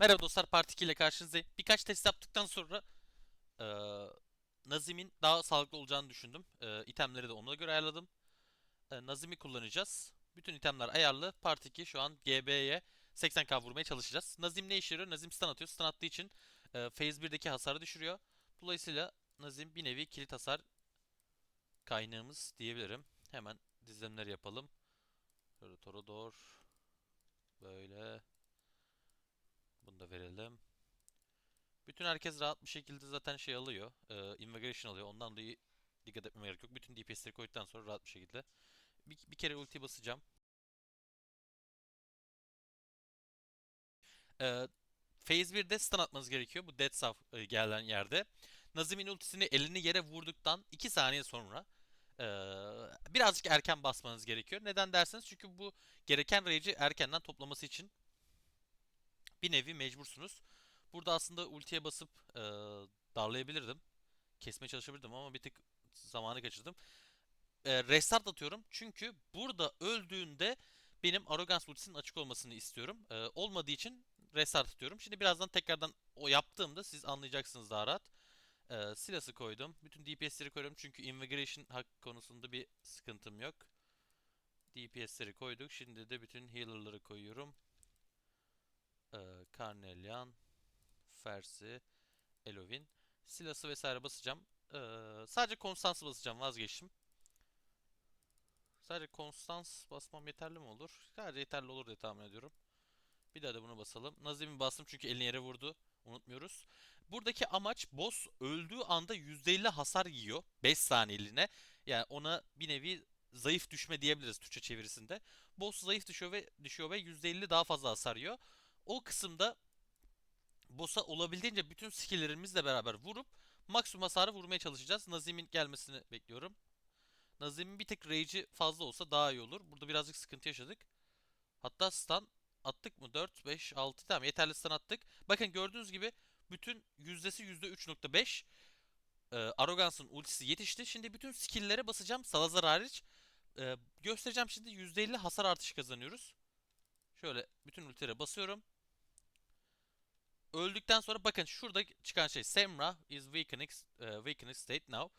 Merhaba dostlar, Part 2 ile karşınızdayım. Birkaç test yaptıktan sonra eee, Nazim'in daha sağlıklı olacağını düşündüm. Eee itemleri de ona göre ayarladım. Eee, Nazim'i kullanacağız. Bütün itemler ayarlı. Part 2 şu an GB'ye 80k vurmaya çalışacağız. Nazim ne işe yarıyor? Nazim stun atıyor. Stun attığı için eee Phase 1'deki hasarı düşürüyor. Dolayısıyla Nazim bir nevi kilit hasar kaynağımız diyebilirim. Hemen dizlemleri yapalım. Şöyle Torodor. Böyle. Bunu da verelim. Bütün herkes rahat bir şekilde zaten şey alıyor. E, Invigoration alıyor. Ondan dolayı dikkat etmeme gerek yok. Bütün DPS'leri koyduktan sonra rahat bir şekilde. Bir, bir kere ulti basacağım. E, Phase 1'de stun atmanız gerekiyor. Bu Dead Sav e, gelen yerde. Nazim'in ultisini elini yere vurduktan 2 saniye sonra e, birazcık erken basmanız gerekiyor. Neden derseniz çünkü bu gereken rage'i erkenden toplaması için bir nevi mecbursunuz. Burada aslında ultiye basıp e, darlayabilirdim. Kesmeye çalışabilirdim ama bir tık zamanı kaçırdım. E, restart atıyorum çünkü burada öldüğünde benim Arrogance ultisinin açık olmasını istiyorum. E, olmadığı için restart atıyorum. Şimdi birazdan tekrardan o yaptığımda siz anlayacaksınız daha rahat. E, Silas'ı koydum. Bütün DPS'leri koyuyorum çünkü Invigoration hak konusunda bir sıkıntım yok. DPS'leri koyduk. Şimdi de bütün healer'ları koyuyorum. E, Carnelian, Fersi, Elovin. Silas'ı vesaire basacağım. Ee, sadece Konstans basacağım vazgeçtim. Sadece Konstans basmam yeterli mi olur? Sadece yeterli olur diye tahmin ediyorum. Bir daha da bunu basalım. Nazim'i bastım çünkü elini yere vurdu. Unutmuyoruz. Buradaki amaç boss öldüğü anda %50 hasar yiyor. 5 saniyeliğine. Yani ona bir nevi zayıf düşme diyebiliriz Türkçe çevirisinde. Boss zayıf düşüyor ve düşüyor ve %50 daha fazla hasar yiyor. O kısımda boss'a olabildiğince bütün skill'lerimizle beraber vurup maksimum hasarı vurmaya çalışacağız. Nazim'in gelmesini bekliyorum. Nazim'in bir tık rage'i fazla olsa daha iyi olur. Burada birazcık sıkıntı yaşadık. Hatta stun attık mı? 4, 5, 6 tamam yeterli stun attık. Bakın gördüğünüz gibi bütün yüzdesi %3.5. Ee, Arrogance'ın ultisi yetişti. Şimdi bütün skill'lere basacağım. Salazar hariç. Ee, göstereceğim şimdi %50 hasar artışı kazanıyoruz. Şöyle bütün ultilere basıyorum. Öldükten sonra bakın şurada çıkan şey Semra is weakening, e, weakening state now.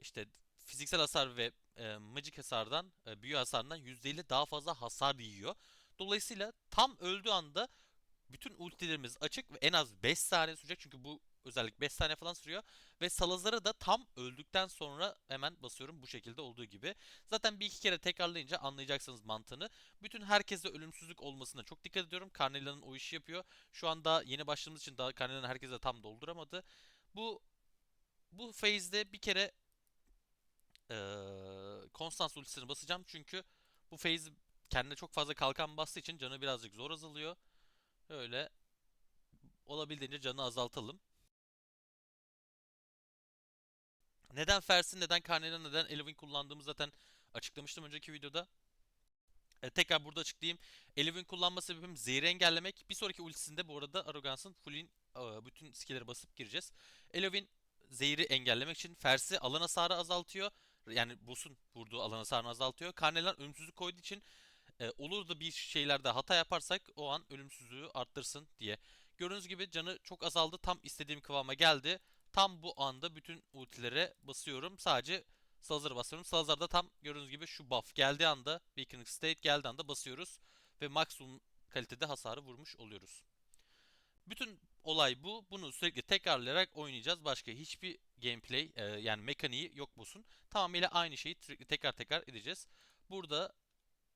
İşte fiziksel hasar ve e, magic hasardan, e, büyü hasarından %50 daha fazla hasar yiyor. Dolayısıyla tam öldüğü anda bütün ultilerimiz açık ve en az 5 saniye sürecek çünkü bu özellik 5 saniye falan sürüyor. Ve Salazar'ı da tam öldükten sonra hemen basıyorum bu şekilde olduğu gibi. Zaten bir iki kere tekrarlayınca anlayacaksınız mantığını. Bütün herkeste ölümsüzlük olmasına çok dikkat ediyorum. Carnelia'nın o işi yapıyor. Şu anda yeni başladığımız için daha Carnelia'nın herkese tam dolduramadı. Bu bu phase'de bir kere eee Constance ultisini basacağım çünkü bu phase kendine çok fazla kalkan bastığı için canı birazcık zor azalıyor. Öyle olabildiğince canı azaltalım. Neden Fersin, neden Carnelian, neden Elvin kullandığımı zaten açıklamıştım önceki videoda. E, tekrar burada açıklayayım. Elvin kullanma sebebim zehri engellemek. Bir sonraki ultisinde bu arada Arrogance'ın full'in e, bütün skill'leri basıp gireceğiz. Elvin zehri engellemek için Fers'i alan hasarı azaltıyor. Yani boss'un vurduğu alan hasarını azaltıyor. Carnelian ölümsüzlük koyduğu için e, olur da bir şeylerde hata yaparsak o an ölümsüzlüğü arttırsın diye. Gördüğünüz gibi canı çok azaldı. Tam istediğim kıvama geldi. Tam bu anda bütün ultilere basıyorum. Sadece Salazar'a basıyorum. Salazar'da tam gördüğünüz gibi şu buff geldiği anda, Weakening State geldiği anda basıyoruz. Ve maksimum kalitede hasarı vurmuş oluyoruz. Bütün olay bu. Bunu sürekli tekrarlayarak oynayacağız. Başka hiçbir gameplay e, yani mekaniği yok boss'un. Tamamıyla aynı şeyi sürekli tekrar tekrar edeceğiz. Burada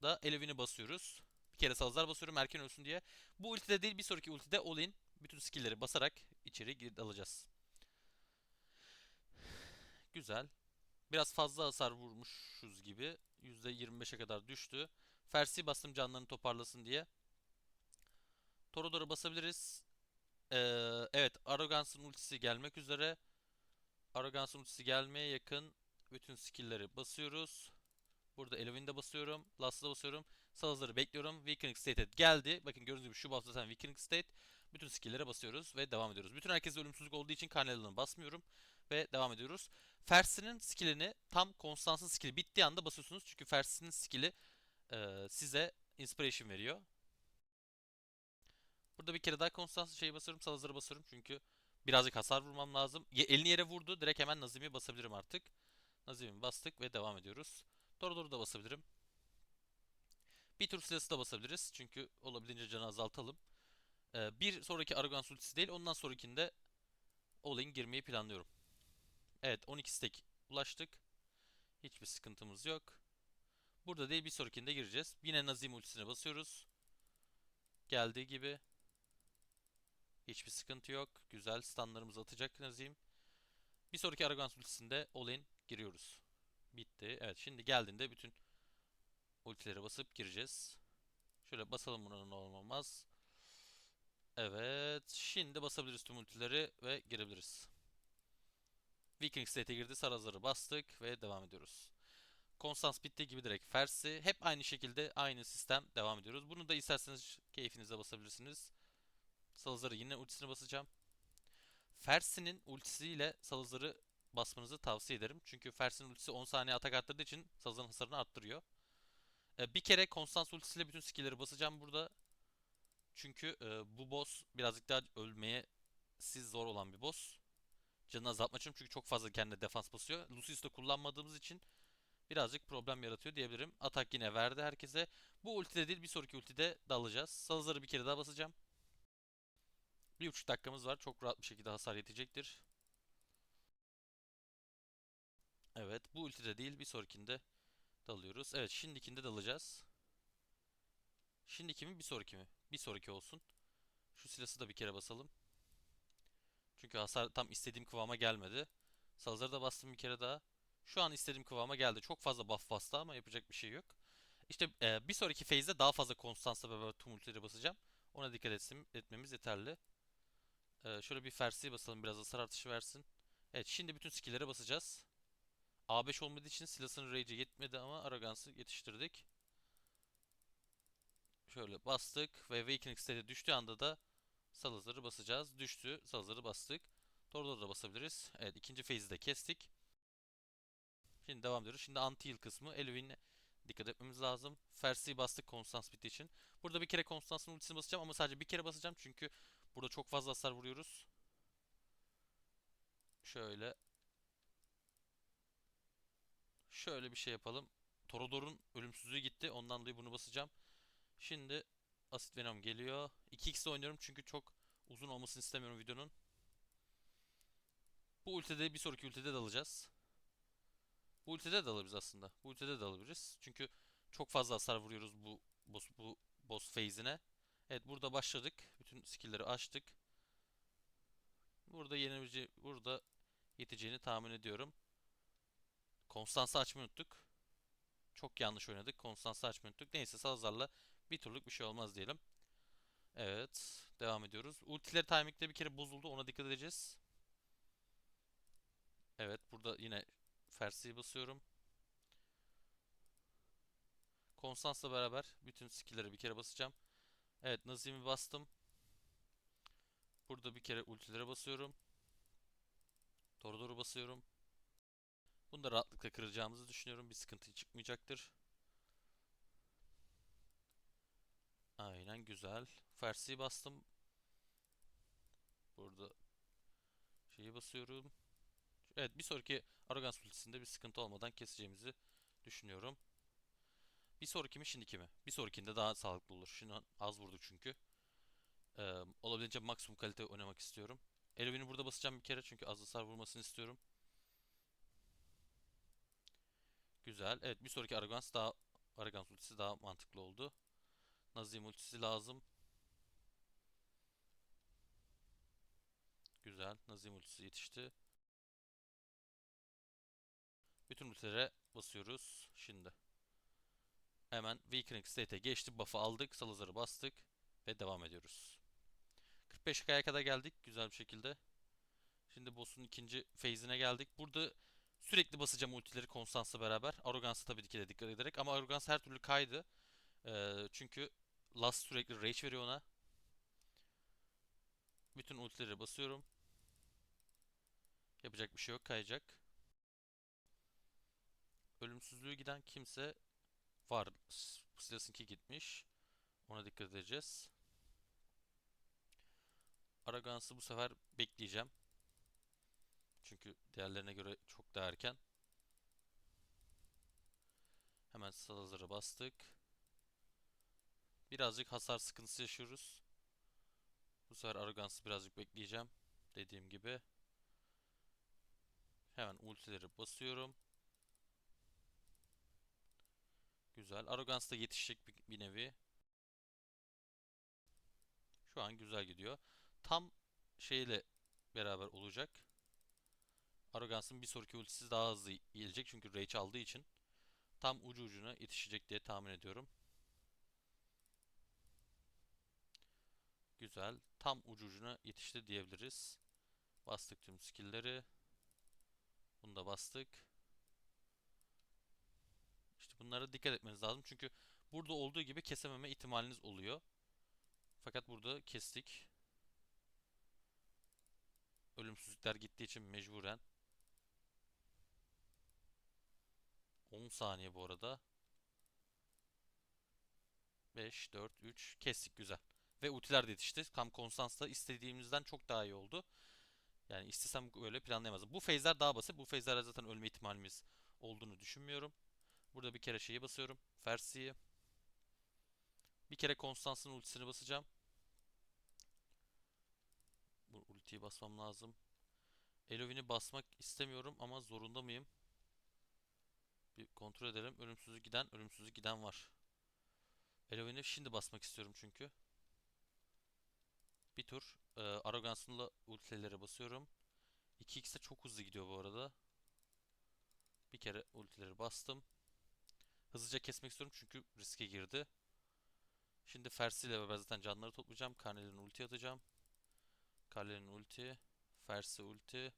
da Elevin'i basıyoruz. Bir kere Salazar basıyorum erken ölsün diye. Bu ultide değil bir sonraki ultide all-in bütün skill'leri basarak içeri alacağız. Güzel. Biraz fazla hasar vurmuşuz gibi. %25'e kadar düştü. Fersi bastım canlarını toparlasın diye. Torodor'a basabiliriz. Ee, evet Arrogance'ın ultisi gelmek üzere. Arrogance'ın ultisi gelmeye yakın. Bütün skill'leri basıyoruz. Burada Elovin'de basıyorum. Last'da basıyorum. Salazar'ı bekliyorum. Weakening State geldi. Bakın gördüğünüz gibi şu buff zaten Weakening State. Bütün skill'lere basıyoruz ve devam ediyoruz. Bütün herkes ölümsüzlük olduğu için Carnelian'ı basmıyorum. Ve devam ediyoruz. Fersi'nin skill'ini tam Constance'ın skill'i bittiği anda basıyorsunuz. Çünkü Fersi'nin skill'i e, size inspiration veriyor. Burada bir kere daha konstans şey basıyorum. Salazar'ı basıyorum çünkü birazcık hasar vurmam lazım. Ye- elini yere vurdu. Direkt hemen Nazim'i basabilirim artık. Nazim'i bastık ve devam ediyoruz. Dorodor'u da basabilirim. Bir tur silahsı da basabiliriz. Çünkü olabildiğince canı azaltalım. Ee, bir sonraki Aragorn ultisi değil. Ondan sonrakinde All-in girmeyi planlıyorum. Evet 12 stack ulaştık. Hiçbir sıkıntımız yok. Burada değil bir sonrakinde gireceğiz. Yine Nazim ultisine basıyoruz. Geldiği gibi. Hiçbir sıkıntı yok. Güzel stunlarımızı atacak Nazim. Bir sonraki Aragorn ultisinde all-in giriyoruz. Bitti. Evet şimdi geldiğinde bütün ultilere basıp gireceğiz. Şöyle basalım buna ne olmaz. Evet. Şimdi basabiliriz tüm ultileri ve girebiliriz. Viking State'e girdi. Sarazar'ı bastık ve devam ediyoruz. Konstans bittiği gibi direkt Fers'i. Hep aynı şekilde aynı sistem devam ediyoruz. Bunu da isterseniz keyfinize basabilirsiniz. Salazar'ı yine ultisine basacağım. Fers'inin ultisiyle Salazar'ı basmanızı tavsiye ederim. Çünkü Fers'in ultisi 10 saniye atak arttırdığı için Salazar'ın hasarını arttırıyor. Ee, bir kere Konstans ultisiyle bütün skill'leri basacağım burada. Çünkü e, bu boss birazcık daha ölmeye siz zor olan bir boss. Canını azaltmak için çünkü çok fazla kendine defans basıyor. Lucius'u da kullanmadığımız için birazcık problem yaratıyor diyebilirim. Atak yine verdi herkese. Bu ultide değil bir sonraki ultide dalacağız. Salazar'ı bir kere daha basacağım. Bir buçuk dakikamız var. Çok rahat bir şekilde hasar yetecektir. Evet bu ultide değil bir sonrakinde dalıyoruz. Evet şimdikinde dalacağız. Şimdiki mi bir sonraki mi? Bir sonraki olsun. Şu silahı da bir kere basalım. Çünkü hasar tam istediğim kıvama gelmedi. Salazar'ı da bastım bir kere daha. Şu an istediğim kıvama geldi. Çok fazla buff bastı ama yapacak bir şey yok. İşte e, bir sonraki phase'de daha fazla konstansla beraber tüm ultileri basacağım. Ona dikkat etsin, etmemiz yeterli. E, şöyle bir Fersi'ye basalım biraz hasar artışı versin. Evet şimdi bütün skill'lere basacağız. A5 olmadığı için Silas'ın Rage'e yetmedi ama Arrogance'ı yetiştirdik. Şöyle bastık ve Awakening State'e düştüğü anda da Salazar'ı basacağız. Düştü, Salazar'ı bastık. Dorodor'u da basabiliriz. Evet ikinci phase'i de kestik. Şimdi devam ediyoruz. Şimdi anti-heal kısmı. Elvin'e dikkat etmemiz lazım. Fersi'yi bastık Konstans bittiği için. Burada bir kere Konstans'ın ultisini basacağım ama sadece bir kere basacağım çünkü burada çok fazla hasar vuruyoruz. Şöyle. Şöyle bir şey yapalım. Torodor'un ölümsüzlüğü gitti. Ondan dolayı bunu basacağım. Şimdi Asit Venom geliyor. 2x'de oynuyorum çünkü çok uzun olmasını istemiyorum videonun. Bu ultide bir sonraki ultide dalacağız. Bu ultide de alabiliriz aslında. Bu ultide de alabiliriz. Çünkü çok fazla hasar vuruyoruz bu boss, bu boss phase'ine. Evet burada başladık. Bütün skill'leri açtık. Burada yenebileceği, burada yeteceğini tahmin ediyorum. Konstans'ı açmayı unuttuk. Çok yanlış oynadık. Konstans'ı açmayı unuttuk. Neyse Salazar'la bir turluk bir şey olmaz diyelim. Evet. Devam ediyoruz. Ultileri timing'de bir kere bozuldu. Ona dikkat edeceğiz. Evet. Burada yine Fersi'yi basıyorum. Konstans'la beraber bütün skill'leri bir kere basacağım. Evet. Nazim'i bastım. Burada bir kere ultilere basıyorum. Torodor'u basıyorum. Bunu da rahatlıkla kıracağımızı düşünüyorum. Bir sıkıntı çıkmayacaktır. Aynen güzel. Fersi'yi bastım. Burada şeyi basıyorum. Evet bir sonraki Arrogance ultisinde bir sıkıntı olmadan keseceğimizi düşünüyorum. Bir sonraki mi şimdiki mi? Bir sonrakinde daha sağlıklı olur. Şimdi az vurdu çünkü. Ee, olabildiğince maksimum kalite oynamak istiyorum. Elovin'i burada basacağım bir kere çünkü az hasar vurmasını istiyorum. Güzel. Evet bir sonraki Arrogance daha Arrogance ultisi daha mantıklı oldu. Nazim ultisi lazım. Güzel. Nazim ultisi yetişti. Bütün ultilere basıyoruz. Şimdi. Hemen Weakening State'e geçti. Buff'ı aldık. Salazar'ı bastık. Ve devam ediyoruz. 45 kaya kadar geldik. Güzel bir şekilde. Şimdi boss'un ikinci phase'ine geldik. Burada sürekli basacağım ultileri Constance'la beraber. Arrogance'a tabii ki de dikkat ederek. Ama Arrogance her türlü kaydı. Ee, çünkü Last sürekli rage veriyor ona. Bütün ultileri basıyorum. Yapacak bir şey yok. Kayacak. Ölümsüzlüğü giden kimse var. Silas'ınki gitmiş. Ona dikkat edeceğiz. Aragans'ı bu sefer bekleyeceğim. Çünkü diğerlerine göre çok daha erken. Hemen Salazar'a bastık. Birazcık hasar sıkıntısı yaşıyoruz. Bu sefer Aragans'ı birazcık bekleyeceğim. Dediğim gibi. Hemen ultileri basıyorum. Güzel. Arrogance da yetişecek bir nevi. Şu an güzel gidiyor. Tam şeyle beraber olacak. Arrogance'ın bir sonraki ultisi daha hızlı gelecek çünkü Rage aldığı için. Tam ucu ucuna yetişecek diye tahmin ediyorum. Güzel. Tam ucu ucuna yetişti diyebiliriz. Bastık tüm skill'leri. Bunu da bastık. İşte bunlara dikkat etmeniz lazım. Çünkü burada olduğu gibi kesememe ihtimaliniz oluyor. Fakat burada kestik. Ölümsüzlükler gittiği için mecburen. 10 saniye bu arada. 5, 4, 3 kestik güzel. Ve ultiler de yetişti. Tam Konstans'ta istediğimizden çok daha iyi oldu. Yani istesem böyle planlayamazdım. Bu phase'ler daha basit. Bu phase'lerde zaten ölme ihtimalimiz olduğunu düşünmüyorum. Burada bir kere şeyi basıyorum. Fersi'yi. Bir kere Konstans'ın ultisini basacağım. Bu ultiyi basmam lazım. Elovin'i basmak istemiyorum ama zorunda mıyım? Bir kontrol edelim. Ölümsüzü giden, ölümsüzü giden var. Elovin'i şimdi basmak istiyorum çünkü. Bir tur. E, Arrogance'la ultilere basıyorum. 2x de çok hızlı gidiyor bu arada. Bir kere ultileri bastım. Hızlıca kesmek istiyorum çünkü riske girdi. Şimdi Fersi ile beraber zaten canları toplayacağım. Karnel'in ulti atacağım. Karnel'in ulti. Fersi ulti.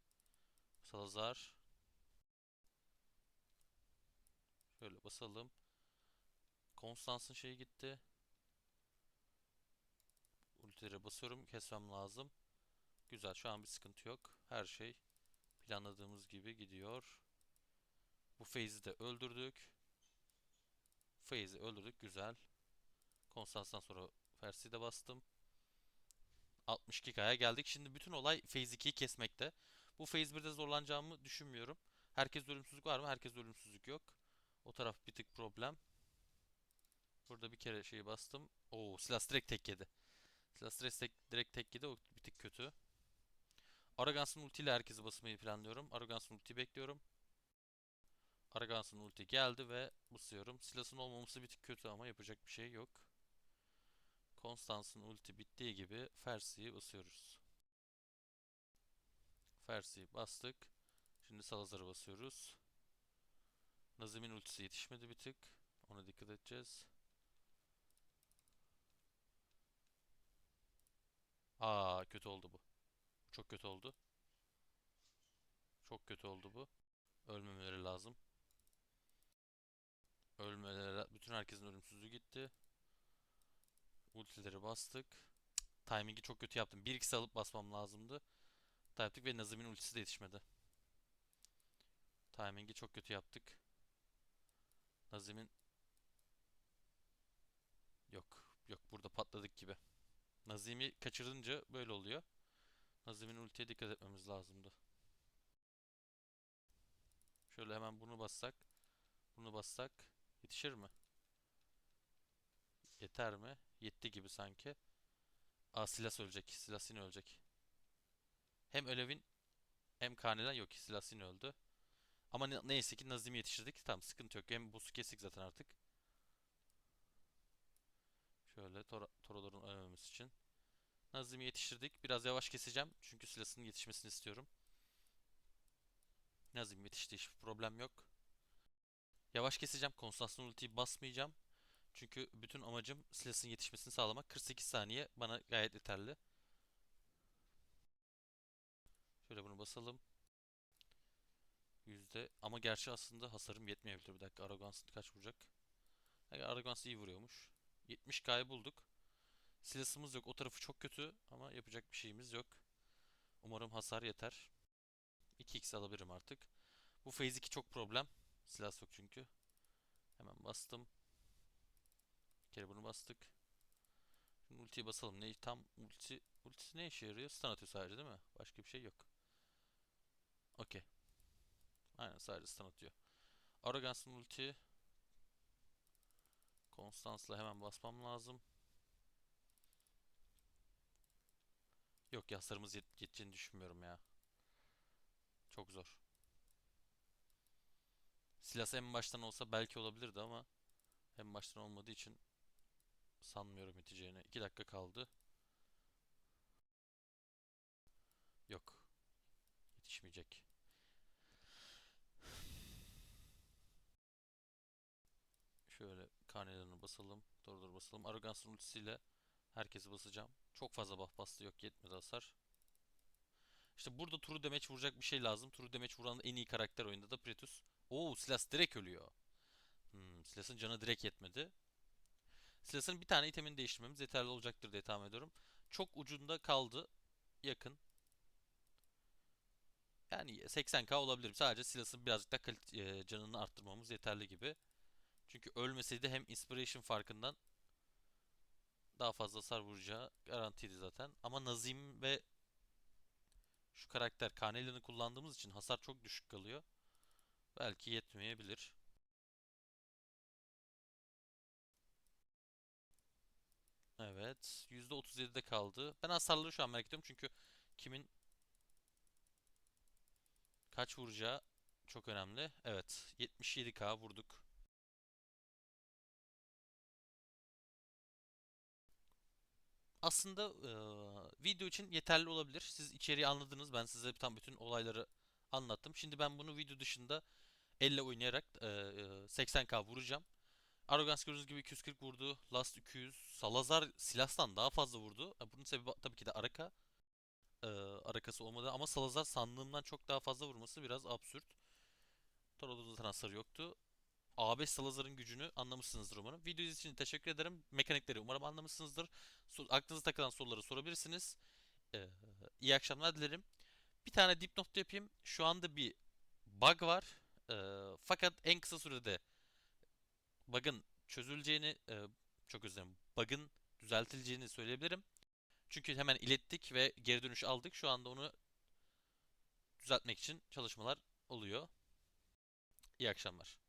Salazar. Şöyle basalım. Konstans'ın şeyi gitti. Ultilere basıyorum. Kesmem lazım. Güzel. Şu an bir sıkıntı yok. Her şey planladığımız gibi gidiyor. Bu phase'i de öldürdük. Phase'i öldürdük. Güzel. Konstans'tan sonra Fersi'yi de bastım. 62K'ya geldik. Şimdi bütün olay Phase 2'yi kesmekte. Bu Phase 1'de zorlanacağımı düşünmüyorum. Herkes ölümsüzlük var mı? Herkes ölümsüzlük yok. O taraf bir tık problem. Burada bir kere şeyi bastım. Oo, Silas direkt tek yedi. Direkt tek, direkt tek yedi. O bir tık kötü. Arrogance'ın ultiyle herkesi basmayı planlıyorum. Arrogance'ın ultiyi bekliyorum. Arrogance'ın ulti geldi ve basıyorum. Silas'ın olmaması bir tık kötü ama yapacak bir şey yok. Constance'ın ulti bittiği gibi Fersi'yi basıyoruz. Fersi'yi bastık. Şimdi Salazar'ı basıyoruz. Nazim'in ultisi yetişmedi bir tık. Ona dikkat edeceğiz. Aa kötü oldu bu. Çok kötü oldu. Çok kötü oldu bu. Ölmemeleri lazım. Ölmeleri, bütün herkesin ölümsüzlüğü gitti. Ultileri bastık. Timing'i çok kötü yaptım. 1-2 alıp basmam lazımdı. Yaptık ve Nazım'ın ultisi de yetişmedi. Timing'i çok kötü yaptık. Nazim'in Yok. Yok burada patladık gibi. Nazim'i kaçırınca böyle oluyor. Nazim'in ultiye dikkat etmemiz lazımdı. Şöyle hemen bunu bassak. Bunu bassak. Yetişir mi? Yeter mi? Yetti gibi sanki. Aa Silas ölecek. Silas yine ölecek. Hem Ölevin hem Karnelen yok. Silas yine öldü. Ama ne- neyse ki Nazim'i yetiştirdik. Tamam sıkıntı yok. Hem boss'u kestik zaten artık. Şöyle Tor Torodor'un ölmemesi için. Nazim'i yetiştirdik. Biraz yavaş keseceğim. Çünkü Silas'ın yetişmesini istiyorum. Nazim yetişti. Hiçbir problem yok. Yavaş keseceğim. Konstansyon ultiyi basmayacağım. Çünkü bütün amacım Silas'ın yetişmesini sağlamak. 48 saniye bana gayet yeterli. Şöyle bunu basalım. Yüzde ama gerçi aslında hasarım yetmeyebilir. Bir dakika Arrogance kaç vuracak? Yani Arrogance iyi vuruyormuş. 70k'yı bulduk. Silas'ımız yok. O tarafı çok kötü ama yapacak bir şeyimiz yok. Umarım hasar yeter. 2x alabilirim artık. Bu phase 2 çok problem. Silah yok çünkü. Hemen bastım. Bir kere bunu bastık. Şimdi ultiyi basalım. Ne tam ulti ultisi ne işe yarıyor? Stun atıyor sadece değil mi? Başka bir şey yok. Okey. Aynen sadece stun atıyor. Arrogance'ın ulti Constance'la hemen basmam lazım. Yok ya hasarımız yet yeteceğini düşünmüyorum ya. Çok zor. Silas en baştan olsa belki olabilirdi ama en baştan olmadığı için sanmıyorum yeteceğini. 2 dakika kaldı. Yok. Yetişmeyecek. Şöyle karnelerini basalım. Doğru doğru basalım. Arrogance'ın ultisiyle herkesi basacağım. Çok fazla buff bastı. Yok yetmedi hasar. İşte burada true damage vuracak bir şey lazım. True damage vuran en iyi karakter oyunda da Pretus. Oo Silas direkt ölüyor. Hmm, Silas'ın canı direkt yetmedi. Silas'ın bir tane itemini değiştirmemiz yeterli olacaktır diye tahmin ediyorum. Çok ucunda kaldı. Yakın. Yani 80k olabilir. Sadece Silas'ın birazcık da e, canını arttırmamız yeterli gibi. Çünkü ölmeseydi hem Inspiration farkından daha fazla hasar vuracağı garantiydi zaten. Ama Nazim ve şu karakter Carnelian'ı kullandığımız için hasar çok düşük kalıyor. Belki yetmeyebilir. Evet. %37'de kaldı. Ben hasarları şu an merak ediyorum çünkü kimin kaç vuracağı çok önemli. Evet. 77k vurduk. Aslında eee, video için yeterli olabilir. Siz içeriği anladınız. Ben size tam bütün olayları anlattım. Şimdi ben bunu video dışında elle oynayarak eee 80k vuracağım. Arrogance gördüğünüz gibi 240 vurdu. Last 200. Salazar Silas'tan daha fazla vurdu. E, Bunun sebebi tabii ki de Araka. Eee Arakası olmadı ama Salazar sandığımdan çok daha fazla vurması biraz absürt. Toro'da zaten hasarı yoktu. A5 Salazar'ın gücünü anlamışsınızdır umarım. Video için teşekkür ederim. Mekanikleri umarım anlamışsınızdır. Aklınıza takılan soruları sorabilirsiniz. Ee, iyi akşamlar dilerim. Bir tane dipnot yapayım. Şu anda bir bug var. Ee, fakat en kısa sürede bug'ın çözüleceğini, e, çok özür dilerim, bug'ın düzeltileceğini söyleyebilirim. Çünkü hemen ilettik ve geri dönüş aldık. Şu anda onu düzeltmek için çalışmalar oluyor. İyi akşamlar.